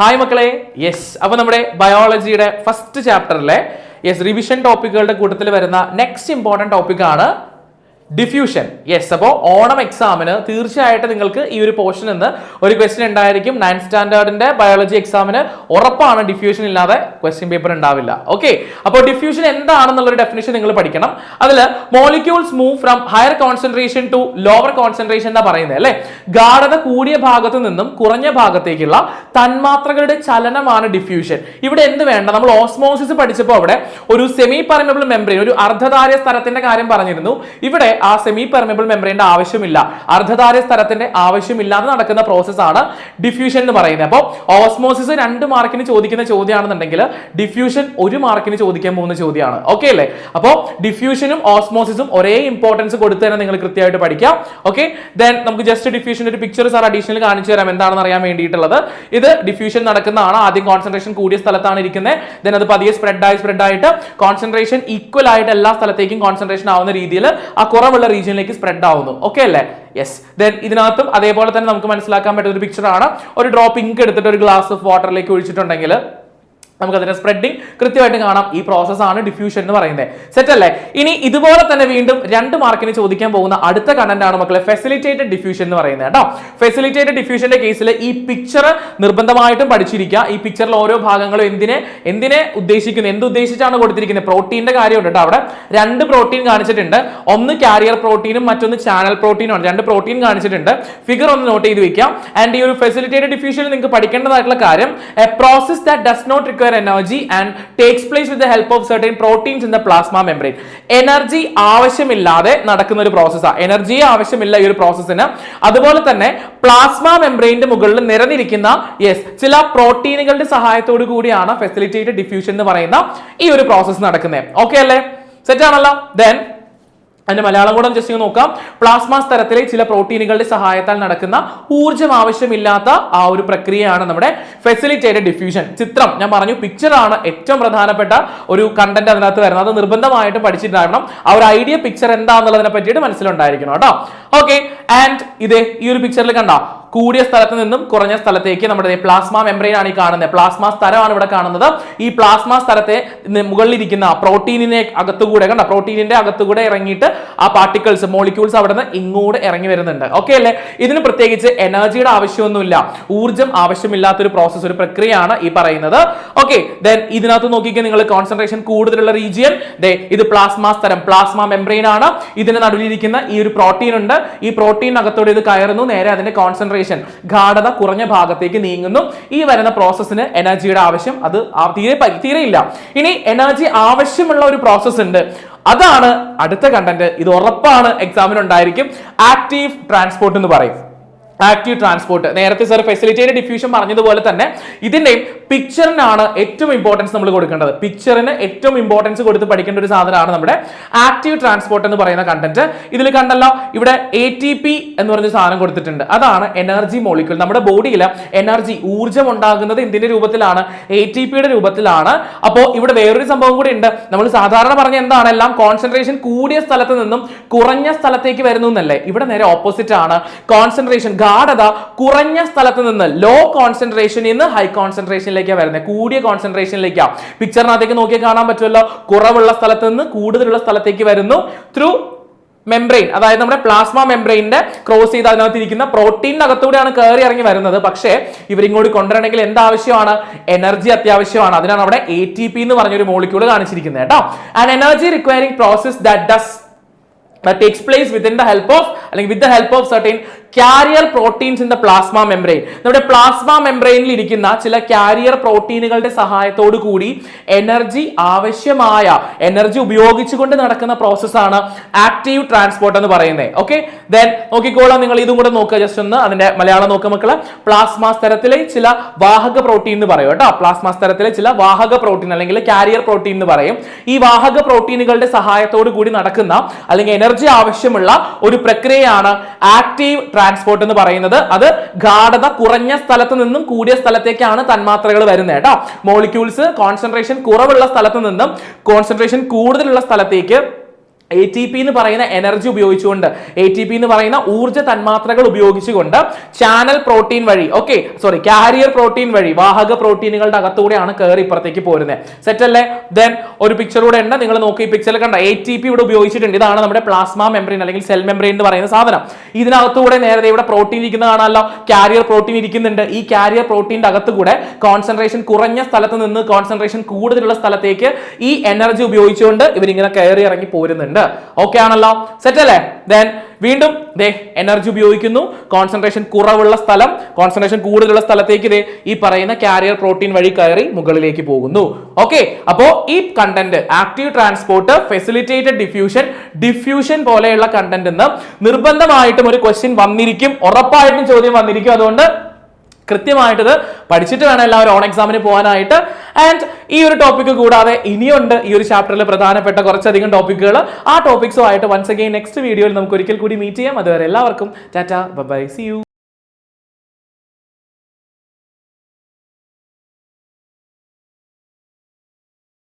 Hi മക്കളെ. Yes അപ്പൊ നമ്മുടെ ബയോളജിയുടെ ഫസ്റ്റ് ചാപ്റ്ററിലെ യെസ് റിവിഷൻ ടോപ്പിക്കുകളുടെ കൂട്ടത്തിൽ വരുന്ന നെക്സ്റ്റ് ഇമ്പോർട്ടന്റ് ടോപ്പിക്കാണ് ഡിഫ്യൂഷൻ യെസ് അപ്പോൾ ഓണം എക്സാമിന് തീർച്ചയായിട്ടും നിങ്ങൾക്ക് ഈ ഒരു പോർഷൻ നിന്ന് ഒരു ക്വസ്റ്റ്യൻ ഉണ്ടായിരിക്കും. നയൻത് സ്റ്റാൻഡേർഡിന്റെ ബയോളജി എക്സാമിന് ഉറപ്പാണ് ഡിഫ്യൂഷൻ ഇല്ലാതെ ക്വസ്റ്റ്യൻ പേപ്പർ ഉണ്ടാവില്ല. ഓക്കെ അപ്പോൾ ഡിഫ്യൂഷൻ എന്താണെന്നുള്ളൊരു ഡെഫിനേഷൻ നിങ്ങൾ പഠിക്കണം. അതിൽ molecules move from higher concentration to lower concentration എന്നാ പറയുന്നത് അല്ലേ? ഗാഠത കൂടിയ ഭാഗത്ത് നിന്നും കുറഞ്ഞ ഭാഗത്തേക്കുള്ള തന്മാത്രകളുടെ ചലനമാണ് ഡിഫ്യൂഷൻ ഇവിടെ എന്ത് വേണ്ട? നമ്മൾ ഓസ്മോസിസ് പഠിച്ചപ്പോൾ അവിടെ ഒരു സെമി പറമ്പിൾ മെമ്പറി ഒരു അർദ്ധധാര്യ സ്ഥലത്തിന്റെ കാര്യം പറഞ്ഞിരുന്നു. ഇവിടെ ആ സെമി പെർമബിൾ മെമ്പറിന്റെ ആവശ്യമില്ല. അർദ്ധധാര സ്ഥലത്തിന്റെ ആവശ്യമില്ലാതെ നടക്കുന്ന പ്രോസസ് ആണ് ഡിഫ്യൂഷൻ എന്ന് പറയുന്നത്. അപ്പോൾ ഓസ്മോസിസ് രണ്ട് മാർക്കിന് ചോദിക്കുന്ന ചോദ്യമാണെന്നുണ്ടെങ്കിൽ ഡിഫ്യൂഷൻ ഒരു മാർക്കിന് ചോദിക്കാൻ പോകുന്ന ചോദ്യമാണ്. ഓക്കെ അല്ലേ? അപ്പോൾ ഡിഫ്യൂഷനും ഓസ്മോസിസും ഒരേ ഇമ്പോർട്ടൻസ് കൊടുത്തു തന്നെ നിങ്ങൾ കൃത്യമായിട്ട് പഠിക്കാം. ഓക്കെ ദെൻ നമുക്ക് ജസ്റ്റ് ഡിഫ്യൂഷൻ ഒരു പിക്ചർ സാർ അഡീഷണൽ കാണിച്ചു തരാം. എന്താണെന്ന് അറിയാൻ വേണ്ടിയിട്ടുള്ളത്. ഇത് ഡിഫ്യൂഷൻ നടക്കുന്നതാണ്. ആദ്യം കോൺസെൻട്രേഷൻ കൂടിയ സ്ഥലത്താണ് ഇരിക്കുന്നത്. ദെൻ അത് പതിയെ സ്പ്രെഡ് ആയി സ്പ്രെഡ് ആയിട്ട് കോൺസെൻട്രേഷൻ ഈക്വൽ ആയിട്ട് എല്ലാ സ്ഥലത്തേക്കും കോൺസെൻട്രേഷൻ ആവുന്ന രീതിയിൽ ആ കുറവുള്ള റീജിയനിലേക്ക് സ്പ്രെഡ് ആവുന്നു. ഓക്കെ അല്ലേ? യെസ് ദെൻ ഇതിനകത്തും അതേപോലെ തന്നെ നമുക്ക് മനസ്സിലാക്കാൻ പറ്റുന്ന ഒരു പിക്ചർ ആണ്. ഒരു ഡ്രോപ്പ് ഇങ്ക് എടുത്തിട്ട് ഒരു ഗ്ലാസ് ഓഫ് വാട്ടറിലേക്ക് ഒഴിച്ചിട്ടുണ്ടെങ്കിൽ നമുക്ക് സ്പ്രെഡിംഗ് സ്പ്രെഡിങ് കൃത്യമായിട്ട് കാണാം. ഈ പ്രോസസ് ആണ് ഡിഫ്യൂഷൻ എന്ന് പറയുന്നത്. സെറ്റ് അല്ലേ? ഇനി ഇതുപോലെ തന്നെ വീണ്ടും രണ്ട് മാർക്കിന് ചോദിക്കാൻ പോകുന്ന അടുത്ത കണ്ടന്റ് ആണ് മക്കളെ ഫെസിലിറ്റേറ്റഡ് ഡിഫ്യൂഷൻ എന്ന് പറയുന്നത് കേട്ടോ. ഫെസിലിറ്റേറ്റഡ് ഡിഫ്യൂഷന്റെ കേസിൽ ഈ പിക്ചർ നിർബന്ധമായിട്ടും പഠിച്ചിരിക്കുക. ഈ പിക്ചറിൽ ഓരോ ഭാഗങ്ങളും എന്തിനെ എന്തിനെ ഉദ്ദേശിക്കുന്നു എന്ത് ഉദ്ദേശിച്ചാണ് കൊടുത്തിരിക്കുന്നത്? പ്രോട്ടീന്റെ കാര്യമുണ്ട് കേട്ടോ അവിടെ. രണ്ട് പ്രോട്ടീൻ കാണിച്ചിട്ടുണ്ട്. ഒന്ന് കാരിയർ പ്രോട്ടീനും മറ്റൊന്ന് ചാനൽ പ്രോട്ടീനും ആണ്. രണ്ട് പ്രോട്ടീൻ കാണിച്ചിട്ടുണ്ട്. ഫിഗർ ഒന്ന് നോട്ട് ചെയ്ത് വെക്കാം. ആൻഡ് ഈ ഒരു ഫെസിലിറ്റേറ്റഡ് ഡിഫ്യൂഷൻ നിങ്ങൾക്ക് പഠിക്കേണ്ടതായിട്ടുള്ള കാര്യം a process that does not require energy and takes place with the help of certain proteins in the plasma membrane. Energy ആവശ്യമില്ലാതെ നടക്കുന്ന ഒരു പ്രോസസ്സാണ് എനർജിയെ ആവശ്യമില്ല ഈ ഒരു പ്രോസസ്സിന് അതുപോലെ തന്നെ പ്ലാസ്മ മെംബ്രെയിന്റെ മുകളിൽ നിരന്നിരിക്കുന്ന യെസ് ചില പ്രോട്ടീനുകളുടെ സഹായത്തോടു കൂടിയാണ് ഫെസിലിറ്റേറ്റഡ് ഡിഫ്യൂഷൻ എന്ന് പറയുന്ന ഈ ഒരു പ്രോസസ്സ് നടക്കുന്നത് ഓക്കെ അല്ലേ? സെറ്റ് ആണല്ലോ? ദെൻ അതിന്റെ മലയാളം കൂടെ ജസ്റ്റ് നോക്കാം. പ്ലാസ്മ സ്തരത്തിലെ ചില പ്രോട്ടീനുകളുടെ സഹായത്താൽ നടക്കുന്ന ഊർജം ആവശ്യമില്ലാത്ത ആ ഒരു പ്രക്രിയയാണ് നമ്മുടെ ഫെസിലിറ്റേറ്റഡ് ഡിഫ്യൂഷൻ ചിത്രം ഞാൻ പറഞ്ഞു പിക്ചർ ആണ് ഏറ്റവും പ്രധാനപ്പെട്ട ഒരു കണ്ടന്റ് അതിനകത്ത് വരുന്നത്. അത് നിർബന്ധമായിട്ട് പഠിച്ചിട്ടുണ്ടാകണം ആ ഒരു ഐഡിയ പിക്ചർ എന്താണെന്നുള്ളതിനെ പറ്റിയിട്ട് മനസ്സിലുണ്ടായിരിക്കണം കേട്ടോ. ഓക്കെ ആൻഡ് ഇത് ഈ ഒരു പിക്ചറിൽ കണ്ട കൂടിയ സ്ഥലത്ത് നിന്നും കുറഞ്ഞ സ്ഥലത്തേക്ക് നമ്മുടെ പ്ലാസ്മ മെംബ്രെയിൻ ആണ് ഈ കാണുന്നത് പ്ലാസ്മ സ്ഥലമാണ് ഇവിടെ കാണുന്നത്. ഈ പ്ലാസ്മ സ്ഥലത്തെ മുകളിലിരിക്കുന്ന പ്രോട്ടീനിനെ അകത്തുകൂടെ കണ്ട? പ്രോട്ടീനിന്റെ അകത്തുകൂടെ ഇറങ്ങിയിട്ട് ആ പാർട്ടിക്കിൾസ് മോളിക്യൂൾസ് അവിടെ നിന്ന് ഇങ്ങോട്ട് ഇറങ്ങി വരുന്നുണ്ട്. ഓക്കെ അല്ലേ? ഇതിന് പ്രത്യേകിച്ച് എനർജിയുടെ ആവശ്യമൊന്നുമില്ല. ഊർജം ആവശ്യമില്ലാത്തൊരു പ്രോസസ് ഒരു പ്രക്രിയയാണ് ഈ പറയുന്നത്. ഓക്കെ ദെൻ ഇതിനകത്ത് നോക്കിക്കാൻ നിങ്ങൾ കോൺസെൻട്രേഷൻ കൂടുതലുള്ള റീജിയൻ ദേ ഇത് പ്ലാസ്മ സ്ഥലം പ്ലാസ്മ മെംബ്രെയിൻ ആണ് ഇതിന് നടുവിലിരിക്കുന്ന ഈ ഒരു പ്രോട്ടീൻ ഉണ്ട്. ഈ പ്രോട്ടീനകത്തോടെ ഇത് കയറുന്നു. നേരെ അതിന്റെ കോൺസെൻട്രേഷൻ ഗാഠത കുറഞ്ഞ ഭാഗത്തേക്ക് നീങ്ങുന്നു. ഈ വരുന്ന പ്രോസസ്സിന് എനർജിയുടെ ആവശ്യം അത് തീരെ തീരെ ഇല്ല. ഇനി എനർജി ആവശ്യമുള്ള ഒരു പ്രോസസ്സ് ഉണ്ട്. അതാണ് അടുത്ത കണ്ടന്റ് ഇത് ഉറപ്പാണ് എക്സാമിന് ഉണ്ടായിരിക്കും. ആക്റ്റീവ് ട്രാൻസ്പോർട്ട് എന്ന് പറയും. Active transport. നേരത്തെ സർ ഫെസിലിറ്റേറ്റഡ് ഡിഫ്യൂഷൻ പറഞ്ഞതുപോലെ തന്നെ ഇതിന്റെയും പിക്ചറിനാണ് ഏറ്റവും ഇമ്പോർട്ടൻസ് നമ്മൾ കൊടുക്കേണ്ടത്. പിക്ചറിന് ഏറ്റവും ഇമ്പോർട്ടൻസ് കൊടുത്ത് പഠിക്കേണ്ട ഒരു സാധനമാണ് നമ്മുടെ ആക്റ്റീവ് ട്രാൻസ്പോർട്ട് എന്ന് പറയുന്ന കണ്ടന്റ് ഇതിൽ കണ്ടല്ലോ ഇവിടെ എ ടി പി എന്ന് പറഞ്ഞ സാധനം കൊടുത്തിട്ടുണ്ട്. അതാണ് എനർജി മോളിക്യൂൾ നമ്മുടെ ബോഡിയിൽ എനർജി ഊർജം ഉണ്ടാകുന്നത് എന്തിന്റെ രൂപത്തിലാണ്? എ ടി പിയുടെ രൂപത്തിലാണ്. അപ്പോൾ ഇവിടെ വേറൊരു സംഭവം കൂടി ഉണ്ട്. നമ്മൾ സാധാരണ പറഞ്ഞ എന്താണ്? എല്ലാം കോൺസെൻട്രേഷൻ കൂടിയ സ്ഥലത്ത് നിന്നും കുറഞ്ഞ സ്ഥലത്തേക്ക് വരുന്നു എന്നല്ലേ? ഇവിടെ നേരെ ഓപ്പോസിറ്റ് ആണ്. കോൺസെൻട്രേഷൻ ഗാഠത കുറഞ്ഞ സ്ഥലത്ത് നിന്ന് ലോ കോൺസെൻട്രേഷനിൽ നിന്ന് ഹൈ കോൺസെൻട്രേഷനിലേക്കാണ് വരുന്നത്. കൂടിയ കോൺസെൻട്രേഷനിലേക്കാണ് പിക്ചറിനകത്തേക്ക് നോക്കിയാൽ കാണാൻ പറ്റുമല്ലോ. കുറവുള്ള സ്ഥലത്ത് നിന്ന് കൂടുതലുള്ള സ്ഥലത്തേക്ക് വരുന്നു ത്രൂ മെംബ്രെയിൻ അതായത് നമ്മുടെ പ്ലാസ്മ മെംബ്രെയിന്റെ ക്രോസ് ചെയ്ത് അതിനകത്ത് ഇരിക്കുന്ന പ്രോട്ടീനകത്തൂടെയാണ് കയറി ഇറങ്ങി വരുന്നത്. പക്ഷേ ഇവരിങ്ങോട്ട് കൊണ്ടുവരണമെങ്കിൽ എന്ത് ആവശ്യമാണ്? എനർജി അത്യാവശ്യമാണ്. അതിനാണ് അവിടെ എ ടി പി എന്ന് പറഞ്ഞൊരു മോളിക്യൂൾ കാണിച്ചിരിക്കുന്നത് കേട്ടോ. And energy requiring process that does takes place within the help of അല്ലെങ്കിൽ with the help of certain carrier proteins in the plasma membrane നമ്മുടെ പ്ലാസ്മ മെംബ്രെയിനിൽ ഇരിക്കുന്ന ചില കാരിയർ പ്രോട്ടീനുകളുടെ സഹായത്തോടു കൂടി എനർജി ആവശ്യമായ എനർജി ഉപയോഗിച്ചുകൊണ്ട് നടക്കുന്ന പ്രോസസ്സാണ് ആക്റ്റീവ് ട്രാൻസ്പോർട്ട് എന്ന് പറയുന്നത്. ഓക്കെ ദെൻ നോക്കിക്കോളാം നിങ്ങൾ ഇതും കൂടെ നോക്കുക. ജസ്റ്റ് ഒന്ന് അതിന്റെ മലയാളം നോക്കുക മക്കൾ. പ്ലാസ്മ സ്ഥലത്തിലെ ചില വാഹക പ്രോട്ടീൻ എന്ന് പറയും കേട്ടോ. പ്ലാസ്മ സ്ഥലത്തിലെ ചില വാഹക പ്രോട്ടീൻ അല്ലെങ്കിൽ കാരിയർ പ്രോട്ടീൻ എന്ന് പറയും. ഈ വാഹക പ്രോട്ടീനുകളുടെ സഹായത്തോടു കൂടി നടക്കുന്ന അല്ലെങ്കിൽ എനർജി ആവശ്യമുള്ള ഒരു പ്രക്രിയയാണ് ആക്റ്റീവ് ട്രാൻസ്പോർട്ട് എന്ന് പറയുന്നത്. അത് ഗാഠത കുറഞ്ഞ സ്ഥലത്ത് നിന്നും കൂടിയ സ്ഥലത്തേക്കാണ് തന്മാത്രകൾ വരുന്നത് കേട്ടോ. മോളിക്യൂൾസ് കോൺസെൻട്രേഷൻ കുറവുള്ള സ്ഥലത്ത് നിന്നും കോൺസെൻട്രേഷൻ കൂടുതലുള്ള സ്ഥലത്തേക്ക് എ ടി പി എന്ന് പറയുന്ന എനർജി ഉപയോഗിച്ചുകൊണ്ട് എ ടി പി എന്ന് പറയുന്ന ഊർജ തന്മാത്രകൾ ഉപയോഗിച്ചുകൊണ്ട് ചാനൽ പ്രോട്ടീൻ വഴി ഓക്കെ സോറി കാരിയർ പ്രോട്ടീൻ വഴി വാഹക പ്രോട്ടീനുകളുടെ അകത്തൂടെയാണ് കയറി ഇപ്പുറത്തേക്ക് പോരുന്നത് സെറ്റ് അല്ലേ? ദെൻ ഒരു പിക്ചർ കൂടെ ഉണ്ട്. നിങ്ങൾ നോക്കി പിക്ചറിൽ കണ്ട എ ടി പി ഇവിടെ ഉപയോഗിച്ചിട്ടുണ്ട്. ഇതാണ് നമ്മുടെ പ്ലാസ്മ മെമ്പറിൻ അല്ലെങ്കിൽ സെൽ മെമ്പറിൻ എന്ന് പറയുന്ന സാധനം. ഇതിനകത്തൂടെ നേരത്തെ ഇവിടെ പ്രോട്ടീൻ ഇരിക്കുന്ന കാണാമല്ലോ. കാരിയർ പ്രോട്ടീൻ ഇരിക്കുന്നുണ്ട്. ഈ കാരിയർ പ്രോട്ടീന്റെ അകത്തുകൂടെ കോൺസെൻട്രേഷൻ കുറഞ്ഞ സ്ഥലത്ത് നിന്ന് കോൺസെൻട്രേഷൻ കൂടുതലുള്ള സ്ഥലത്തേക്ക് ഈ എനർജി ഉപയോഗിച്ചുകൊണ്ട് ഇവരിങ്ങനെ കയറി ഇറങ്ങി പോരുന്നുണ്ട്. ഓക്കെ ആണല്ലോ. സെറ്റ് അല്ലേ? ദെൻ വീണ്ടും ദേ എനർജി ഉപയോഗിക്കുന്നു. കോൺസെൻട്രേഷൻ കുറവുള്ള സ്ഥലം കോൺസെൻട്രേഷൻ കൂടുതലുള്ള സ്ഥലത്തേക്ക് ദേ ഈ പറയുന്ന കാരിയർ പ്രോട്ടീൻ വഴി കയറി മുകളിലേക്ക് പോകുന്നു. ഓക്കെ അപ്പോ ഈ content active transport facilitated diffusion diffusion പോലെയുള്ള കണ്ടന്റ് നിർബന്ധമായിട്ടും ഒരു ക്വസ്റ്റ്യൻ വന്നിരിക്കും. ഉറപ്പായിട്ടും ചോദ്യം വന്നിരിക്കും. അതുകൊണ്ട് കൃത്യമായിട്ട് ഇത് പഠിച്ചിട്ട് വേണം എല്ലാവരും ഓൺ എക്സാമിന് പോകാനായിട്ട്. ആൻഡ് ഈ ഒരു ടോപ്പിക്ക് കൂടാതെ ഇനിയുണ്ട് ഈ ഒരു ചാപ്റ്ററിൽ പ്രധാനപ്പെട്ട കുറച്ചധികം ടോപ്പിക്കുകൾ ആ ടോപ്പിക്സുമായിട്ട് വൺസ് അഗെയിൻ നെക്സ്റ്റ് വീഡിയോയിൽ നമുക്ക് ഒരിക്കൽ കൂടി മീറ്റ് ചെയ്യാം. അതുവരെ എല്ലാവർക്കും ടാറ്റ ബൈ സി യു